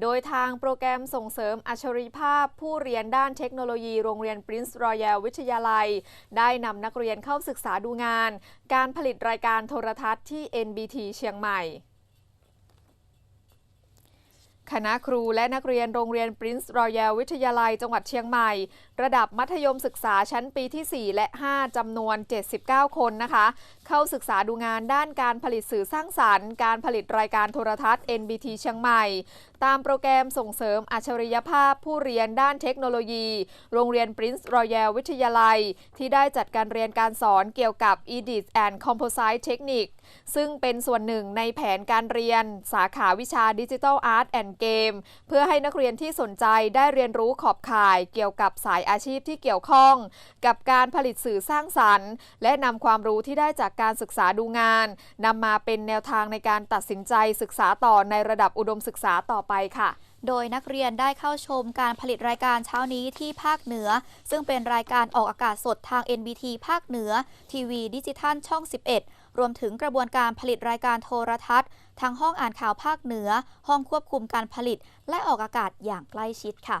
โดยทางโปรแกรมส่งเสริมอัจฉริภาพผู้เรียนด้านเทคโนโลยีโรงเรียน Prince Royal วิทยาลัย ได้นำนักเรียนเข้าศึกษาดูงาน การผลิตรายการโทรทัศน์ที่ NBT เชียงใหม่ คณะครูและนักเรียนโรงเรียน Prince Royal วิทยาลัยจังหวัดเชียงใหม่ ระดับมัธยมศึกษาชั้นปีที่ 4 และ 5 จำนวน 79 คนนะคะ เข้าศึกษาดูงานด้านการผลิตสื่อสร้างสรรค์ การผลิตรายการโทรทัศน์ NBT เชียงใหม่ ตามโปรแกรมส่งเสริมอัจฉริยภาพผู้เรียนด้านเทคโนโลยี โรงเรียน Prince Royal วิทยาลัย ที่ได้จัดการเรียนการสอนเกี่ยวกับ Edit and Composite Technique ซึ่งเป็นส่วนหนึ่งในแผนการเรียน สาขาวิชาดิจิทัเกม เพื่อให้นักเรียนที่สนใจได้เรียนรู้ขอบข่ายเกี่ยวกับสายอาชีพที่เกี่ยวข้อง กับการผลิตสื่อสร้างสรรค์ และนำความรู้ที่ได้จากการศึกษาดูงานนำมาเป็นแนวทางในการตัดสินใจศึกษาต่อในระดับอุดมศึกษาต่อไปค่ะ โดยนักเรียนได้เข้าชมการผลิตรายการเช้านี้ที่ภาคเหนือ ซึ่งเป็นรายการออกอากาศสดทาง NBT ภาคเหนือ ทีวีดิจิทัลช่อง 11 รวมถึงกระบวนการผลิตรายการโทรทัศน์ทางห้องอ่านข่าวภาคเหนือ ห้องควบคุมการผลิต และออกอากาศอย่างใกล้ชิดค่ะ